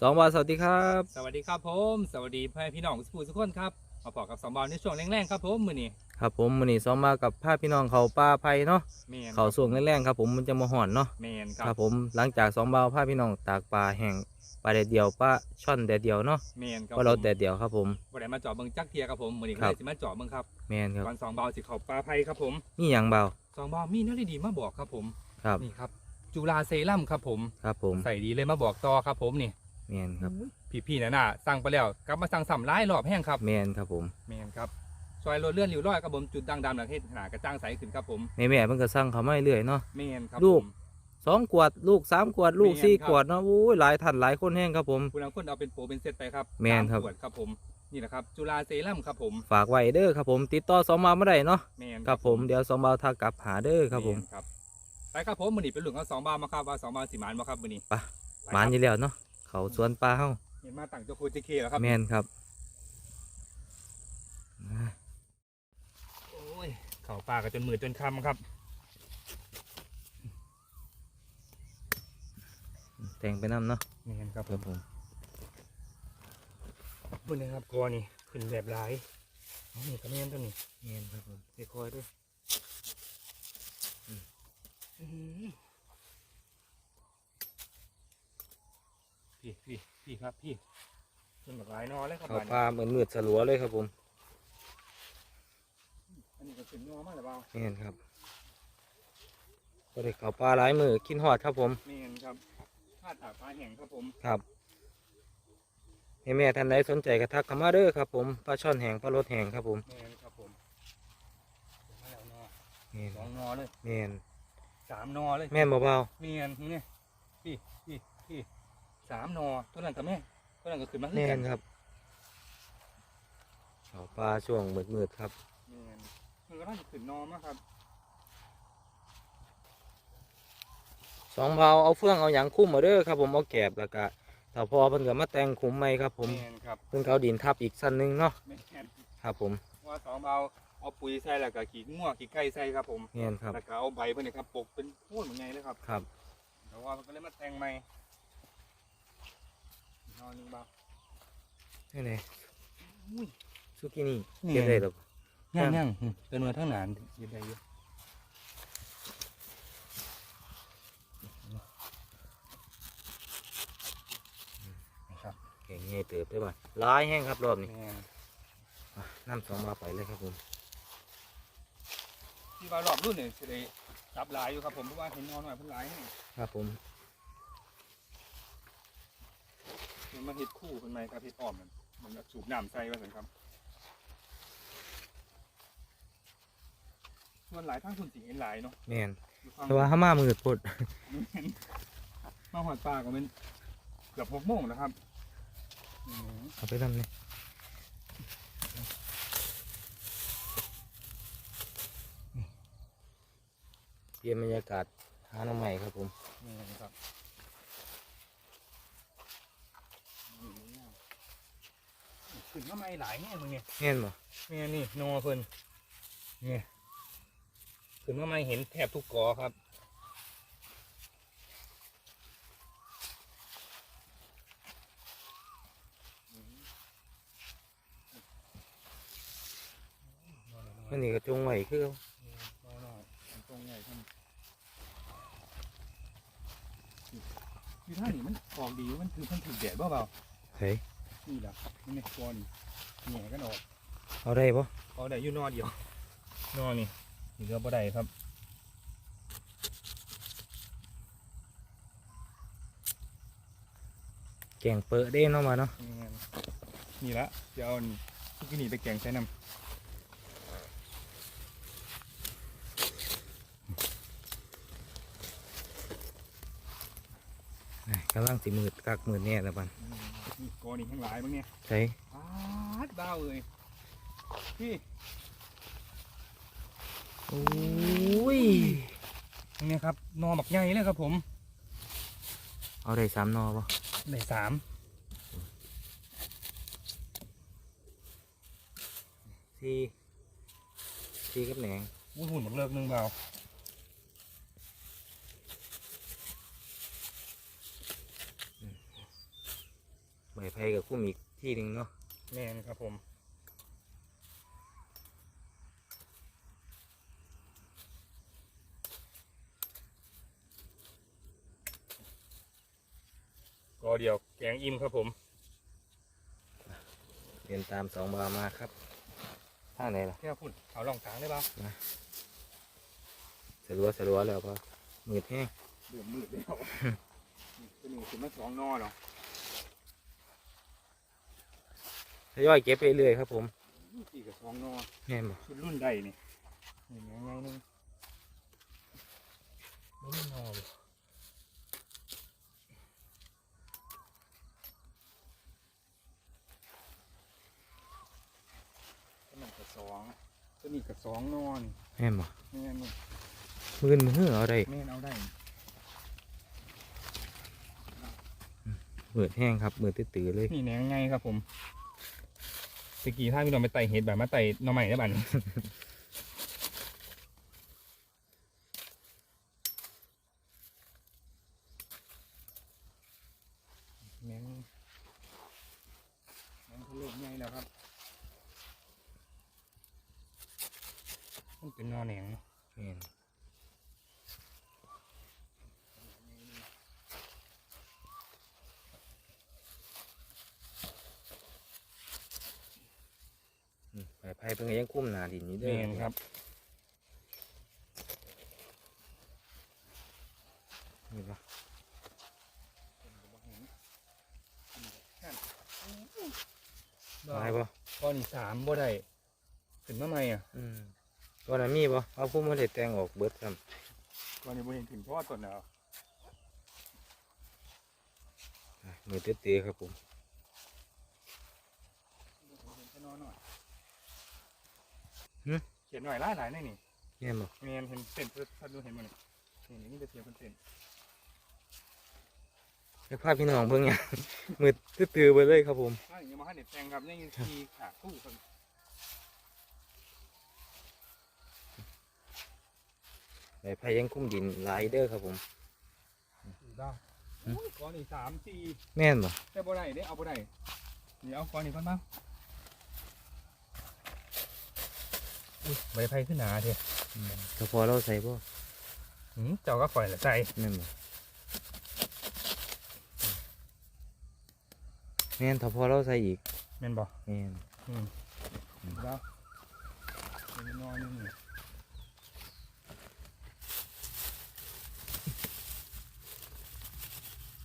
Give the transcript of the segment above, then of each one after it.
สองบาทสวัสดีครับ สวัสดีครับผม สวัสดีพ่อแม่พี่น้องสุภูทุกคนครับมาพอกับสองบอลในช่วงแรงๆครับผมมือนี้ครับผมวันนี้สองมากับพาพี่น้องเขาป่าไผ่เนาะเมนเขาส่วงแรงๆครับผมมันจะมาห่อนเนาะเมนคครัรับบผมหลังจากสองบาพาพี่น้องตากปลาแห้งปลาแดดเดียวปลาช่อนแดดเดียวเนาะเมนครับปลาเราผมแดดเดียวครับผม วันไหนมาเจาะเบิงจักเทียครับผมมือนี้ก็ครัเลบ ยสิมาเจาะเบิงครับแมนครับก่อนสองบอลสิเขาปลาไผ่ครับผมนี่อย่างเบาสองบอลมีเนื้อดีๆมาบอกครับผมครับนี่ครับจุฬาเซรั่มครับผม ครับผมใส่ดีเลยมาบอกต่อครับผมนี่ แมนครับพี่ๆน่ะน่ะสั่งไปแล้วกลับมาสั่งซ้ำร้ายรอบแห้งครับแมนครับผมเมนครับซอยรถเลื่อนริ้วร้อยครับผมจุดดังดำหนักเฮ็ดหนากระจ่างใสขึ้นครับผมแม่แม่ๆเพิ่งก็สั่งเขาไม่เรื่อยเนาะเมนครับลูกผมสองขวดลูกสามขวดลูกแม่นสี่ครับขวดเนาะโอ้ยหลายท่านหลายคนแห้งครับผมคุณเอาคนเอาเป็นโปรเป็นเซตไปครับแม่นครับสาขวดครับผมนี่นะครับจุฬาเซรั่มครับผมฝากไว้เด้อครับผม ติดต่อสองบาไม่ได้เนาะแมนครับผมเดี๋ยวสองบาทักกลับหาเด้อครับผมแนครับไปครับผมมือนี้เป็นหลุมเอาสองบาทมาครับว่าสองบาทสีหมานมาครับมือนี้ไปไปหมานอยู่แล้วเนาะ เขาสวนปลาเฮาเห็นมาตั้งเจ้าโคจิเคแล้วครับแมนครับโอ้ยเข่าปลากันจนมือจนคำครับ แต่งไปน้ำเนาะแมนครับครับผมมือนี้ครับกอนี่ขึ้นแบบหลายเอานี่กระเมนตัวนี้แมนครับผมไปคอยด้วย อื้อหือ พี่พี่พี่ครับพี่ขึ้นแบบหลายนอเลยครับเขาบาดปลาเหมือนมืดสลัวเลยครับผมอันนี้ก็ขึ้นนอมากหรือเปล่าแมนครับก็ได้เขาปลาหลายมือกินหอดครับผมแมนครับพาดตากปลาแห้งครับผมครับให้แม่ท่านใดสนใจกระทักเข้ามาเด้อครับผมปลาช่อนแห้งปลารสแห้งครับผมแมนครับผมมาแล้วนอแมนสองนอเลยแมนสามนอเลยแม่นเบาเมียนนี่พี่พี่พี่ สามนอตัวนั้นกับแม่ตัวนั้นก็ขึ้นมาๆแมนครับเขาปลาช่วงมืดๆครับเมียนคือก็น่าจะขึ้นนอมากครับสองเผาเอาเฟืองเอาหยางคุ้มมาเด้อครับ ผมเอาแกบแล้วก็ถ้าพอเพิ่นก็มาแต่งขุมใหม่ครับ ผมเมียนครับเพิ่นเขาดินทับอีกสั้นหนึงเนาะเมียนครับ ผมว่าสองเบาเอาปุ๋ยใส่แล้วก็ขี้งัวขี้ไก่ใส่ครับผมแม่นครับแล้วก็เอาใบเพิ่นนี่ครับปลูกเป็นโค่นเหมือนไงเลยครับครับ แต่ว่ามันก็เลยมาแต่งใหม่ นอนหนึงเบานี่ไงอุ้ยสุกินี่นี่เก็บได้หรอย่างย่างเป็นมาทั้งหนานยืดได้เยอะนะครับแข่งใหญ่เติบได้ป่ะหลายแห้งครับรอบนี้แม่นอะน้ำสองมาไปเลยครับผมที่ว่ารอบรุ่นเนี่ยจะได้จับหลายอยู่ครับผมเพราะว่าเห็นนอนหน่อยเพิ่นหลายนี่ครับผม มันมาเห็ดคู่เป็นไหมครับเห็ดอ้อมมันมันแบบสูบน้ำใส่ว่าสันครับส่วนหลายทั้งคุณสีเห็นหลายเนาะแม่นอยู่ฝั่งแต่ว่าห้ามามืดพดมาหอดปลาก็เป็นเกือบหกโมงนะครับอืมเอาไปทำนี่เปลี่ยนบรรยากาศหาน้ำใหม่ครับผมนี่ครับ ขึ้นมาไม่หลายแง่มึงเนี่ยแม่นบ่แม่นี่นอเพิ่นเนี่ยขึ้นมาไม่เห็นแทบทุกกอครับอันนี้ก็จงไว้คือเขารอหน่อยมันตรงใหญ่ท่านคือท่านี่มันออกดีมันคือมันถึงแดดเปล่าเฮ้ยๆ นี่แหละนี่เนี่ยตัวนี่เหนี่ยกันออกเอาได้ปะเอาได้อยู่นอเดียวนอนี่นี่เรือบ่ได้ครับแกงเปอะเด้เนาะมาเนาะนี่ไงนี่ละเดี๋ยวเอานี่ทุกนี่ไปแกงใช้น้นี่กำลังสิมืดกักมืดแน่แล้วบันำนี่กอนี่ทั้งหลายมั้งเนี่ยใช่ปาดบ้าวเลยพี่โอ้ยนี่ครับนอหมักใหญ่เลยครับผม เอาได้สามนอปะได้สามสี่สี่กับแหนงอุ้ยหุ่นหมดเลิกหนึงเปล่า ใบไผ่กับคุ้มอีกที่หนึ่งเนาะแม่นครับผมก็เดี๋ยวแกงอิ่มครับผมเรียนตามสองบามาครับท่างไหนล่ะแค่พูดเอาลองกลางได้ป่ะสลัวสลัวแล้วก็มืดแห้งเดือดมืดแล้วตัวนี้คือมาสองนอเนาะ ท ยอยเก็บไปเรื่อยครับ ผมสี่กับสองนอแม่นบ่ชุดรุ่นใดนี่นี่ไงไงนึงไม่มีนอเลยตัวนั้นกับสองตัวนี้กับสองนอนแม่นบ่แม่นนี่มืนมือเอาได้แม่นเอาได้มืดแห้งครับมืดตื้อๆเลยนี่แหนงไงครับผมตะ กี้ถ้าพี่น้องไปไต่เห็ดแบบมาไต่หน่อใหม่ได้บ้านแมงแมงทะเลใหญ่แล้วครับมันเป็นนอแหนงเนาะแม่นอืมใบไผ่ เพิ่งก็ยังคุ้มหนาดินอยู่แมเด้อนครับ นี่ปะตายปะก้อนอีสามบ่ได้ขึ้นมาใหม่อะอืมตัวนั้นมีปะเอาพุ่มมาได้แต่งออกเบิดซ้ก้อนนี้บ่เห็นถึงเพราะว่าต้นแล้วำอะมือตื้อๆครับผมหึ เขียนหน่อยหลายหลายๆหน่อยนี่แม่นบ่เมียนเห็นเส้นเพื่อถ้าดูเห็นมันนี่นี่นี่จะเสียเป็นเส้นให้พาพี่น้องเบิ่งหยังมือตื้อๆไปเลยครับผมถ้าอย่างนี้มาให้เด็ดแทงครับนี่ทีขาคู่คนใบไผ่ยังคุ้มดินหลายเด้อครับผมได้หึก้อนนี้สามสี่แม่นบ่แต่บ่ได้ได้เอาบ่ได้นี่เอาก้อนนี้ก่อนบ้าง ใบไผ่ขึ้นหนาเถอะอืมแต่พอเราใส่บ่หืมเจ้าก็ข่อยละใจแม่นบ่แม่นถ้าพอเราใส่อีกแม่นบ่แม่นอืมได้เป็นนอนนึงนี่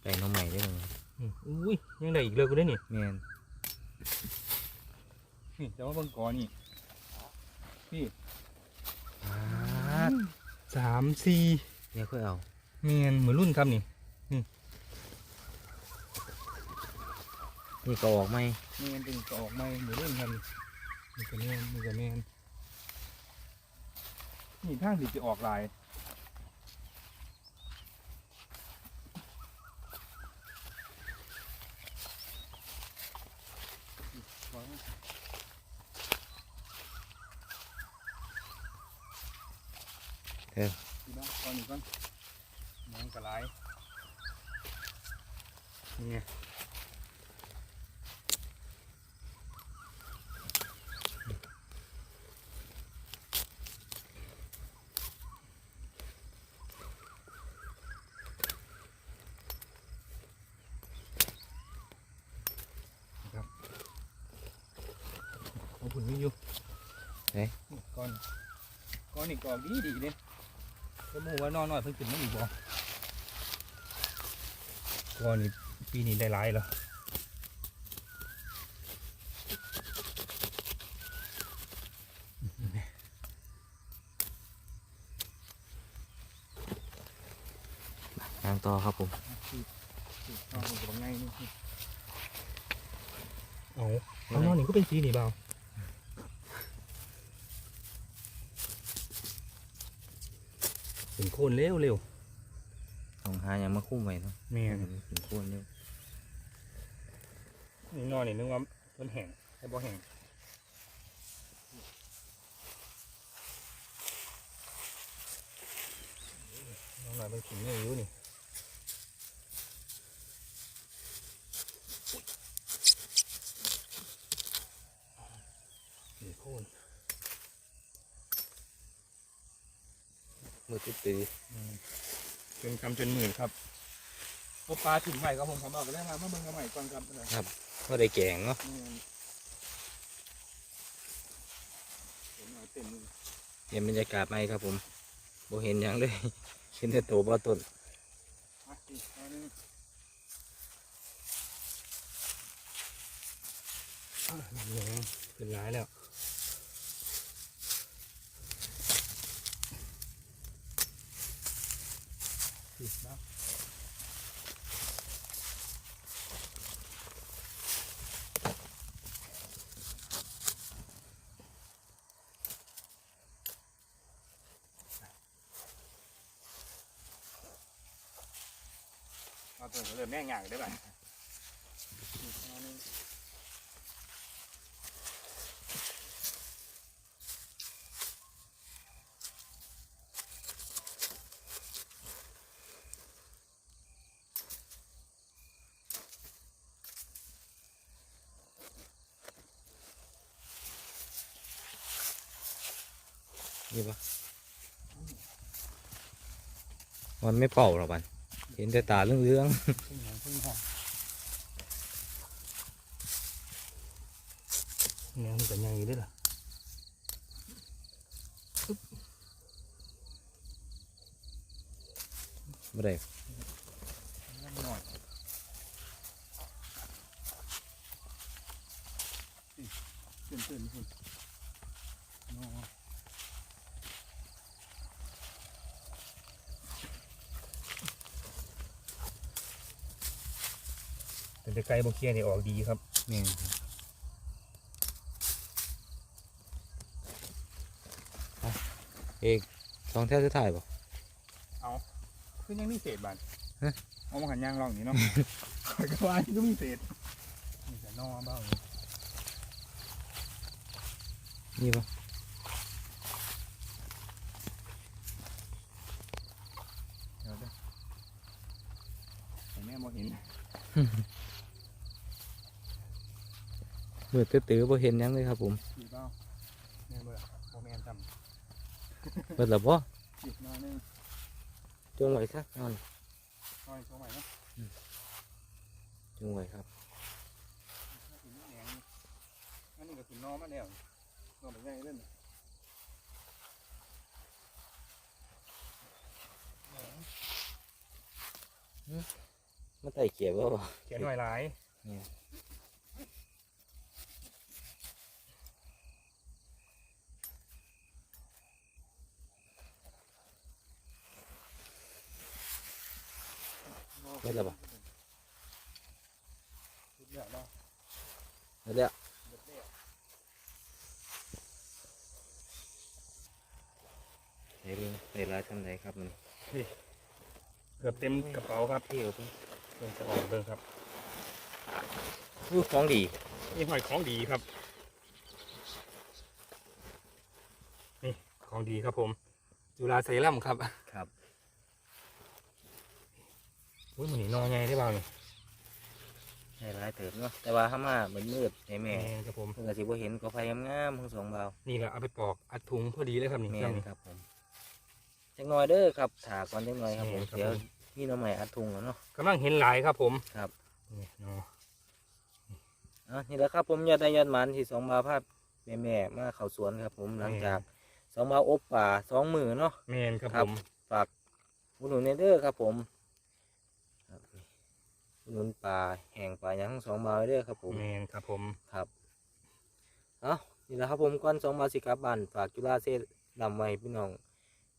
ใส่หน้องใหม่ได้เลยอืมอุ้ยยังได้อีกเลยกูได้นี่แม่นนี่แต่ว่าเบิ่งก้อนนี่ พี่อ่าสามสี่เดี๋ยวค่อยเอาเมียนเหมือนรุ่นครับนี่นี่ก็ออกไหมเมียนเป็นก็ออกมาเหมือนรุ่นครับนี่นี่ก็เมียนนี่ก็เมียนนี่ทางสิจะออกลายดีบ้างก่อนนี้ก่อนน้องกระไรนี่ไง ของ ผุนมีอยู่เอ๊ะก้อนก้อนนี่กอกดีดีเนี่ยก็มูว่านอนหน่อยเพิ่งขึ้นมาอีกบ่ก้อนนี่ปีนี้ได้หลายแล้วทางต่อครับผมนอนกับไงนี่เอาเอานอนนี่ก็เป็นสีนี่เบาเป็น โคนเร็วเร็วต้องหาอย่างมาคุ้มไว้เนาะแม่นเป็นโคนเร็วนี่นอนนี่นึกว่ามันแห้งแต่บ่แห้งน้องหน่อยมันขิงเนี่ยอยู่นี่ โค่น มือตื้อจนคำจนหมื่นครับพวกปลาถึงใหม่ครับผมผมเอาไปได้มาเมื่อเบิ่งกันใหม่ก่อนครับนะๆก็ได้แกงเนาะนี่ผมเอาเต็มมือเห็นบรรยากาศไหมครับผมบ่เห็นหยังเลยเห็นแต่ตัวบ่ต้นมาอีกอันหนึงอะนี่ไงเป็นร้ายแล้ว เอาตัวก็เริ่มแม่งอย่างได้ป่ะนหนึงนี่ปะมันไม่เป่าหรอกบัน เห็นแต่ตาเรื่องพึ่งหางพึ่งหางแนวมันก็ยังอยู่ด้วยล่ะๆไม่ได้ยังหน่อยตื่นตื่นตื่น แต่ไกลโบเคียนี่ออกดีครับนี่ไปเอกสองแถวสุดท้ายป่ะคือยังมีเศษบานฮะเอามาหันยางลองนี่เนาะข่อยก็ว่าก็มีเศษนี่แต่นอเบ้าอยู่นี่ปะเดี๋ยวเด้อแต่แม่มองเห็น มือตื้อๆบ่เห็นหยังเลยครับผมสีเบ้าแม่เบื่อโมแมนจเปิดแล้วบ่ำจีบมาหนึ่งจงไว้ซะนอนน้อยโชว์ใหม่เนาะจงไว้ครับน่าถึงแหงอันนี้ก็ถึงนอมาแล้วนอแบบใหญ่เล่นมันไต่เขียวบ่บ่เขียนหน่อยหลายเปิดแล้วบ่ ชุดเดียวเนาะ เปิดแล้ว เบิดแล้ว เฮ้ยเบิ่งได้หลายทำไดครับมันเกือบเต็มกระเป๋าครับเที่ยวเพิ่นเบิ่งจะออกเบิ่งครับอู้ของดีนี่หอยของดีครับ นี่ของดีครับผม จุฬาเซรั่มครับครับอุ้ยมันนี่นอไงได้บ้างนี่ได้หลายเติบเนาะแต่ว่าห้ามามืดมืดๆให้แม่แม่ครับผมเพิ่นก็สิบ่เห็นก็ไฟงามๆทั้งสองเบานี่แหละเอาไปปอกอัดถุงพอดีเลยครับนี่แม่เครื่องนนี้ครับผม จักหน่อยเด้อครับถาก่อนจักหน่อยครับผมแม่นครับเดี๋ยวผมนี่น้องใหม่อัดทุงแล้วเนาะ กำลังเห็นหลายครับผมครับ นี่นออะนี่แหละครับผมยอดได้ยอดหมันที่สองบาวภาพแม่แม่ๆมาเข้าสวนครับผมหลังจากสองบาวอบป่าสองมือเนาะ แมนครับครัผบ มฝากอุดหนุนเนเด้อครับผมครับอุดหนุนป่าแห่งป่าหยังทั้งสองบาวเด้อครับผม แมนครับผม ครับเอานี่แหละครับผมก่อนสองบาวสิกลับบ้านฝากจุฬาเซลำไว้พี่น้อง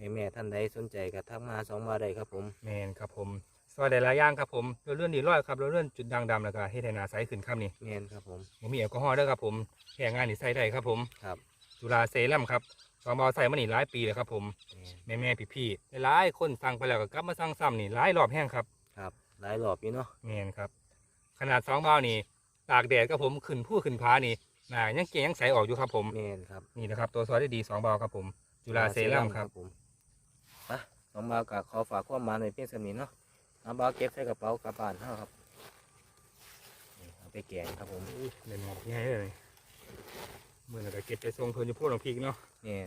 แม่แม่ๆท่านใดสนใจก็ทักมาสองบาวได้ครับผม แมนครับผมซอยได้หลายอย่างครับผมเราเลื่อนดีร้อยครับเราเลื่อนจุดด่างดำแล้วก็ให้ไทนาใสขึ้นครับนี่แม่นครับผม ผมมีแอลกอฮอล์ด้วยครับผมแค่งานนี่ใส่ได้ครับผม ครับ จุฬาเซรั่มครับสองบอใส่มานี่หลายปีเลยครับผม แม่นแม่แม่พี่พี่ๆหลายๆคนสั่งไปแล้วก็กลับมาสั่งซ้ำนี่หลายรอบแห้งครับครับ หลายรอบอยู่เนาะ แมนครับ ขนาดสองบอนี่ตากแดดครับผมขึ้นผู้ขึ้นผานี่น่ายังเก่งยังใสออกอยู่ครับผม แม่นครับนี่นะครับตัวซอยได้ดีสองบอครับผม จุฬาเซรั่มครับผม ไปน้องบาวกับขอฝากความหมายในเพียงสำนี้เนาะน้องบาวเก็บใส่กระเป๋ากลับบ้านเท่าครับนี่เอาไปแกงครับผมเล่นหมอกง่ายเลยมือหนึ่งก็เก็บไปส่งเพิ่นอยู่พวกหลวงพีกเนาะเนี่ย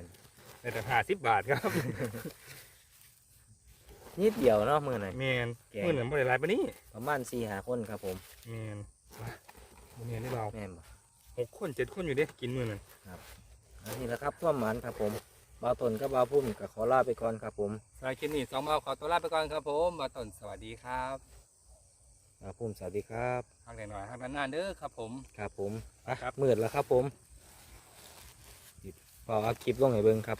ได้แต่ห้าสิบบาทครับนิดเดียวเนาะมือไหนแมนแกงมือหนึ่งบ่ได้หลายปานนี้ประมาณสี่หาคนครับผมแมนมาบ่แมนได้เบาแม่นบ่หกคนเจ็ดคนอยู่เด้กินมือหนึ่งอันนี้แหละครับความหมานครับผม บ่าวตนกับบ่าวพุ่มก็ขอลาไปก่อนครับผมสายคลิปนี้สองเบาขอตัวลาไปก่อนครับผมมาต้นสวัสดีครับบ่าวพุ่มสวัสดีครับทางไหนหน่อยทางนานๆเด้อครับผม ครับผมอะครับ มืดแล้วครับผมเป่าเอาคลิปลงให้เบิ่งครับ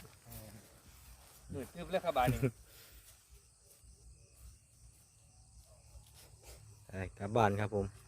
มืดตึ๊บเลยครับบานนี้ไปกลับบ้านครับผม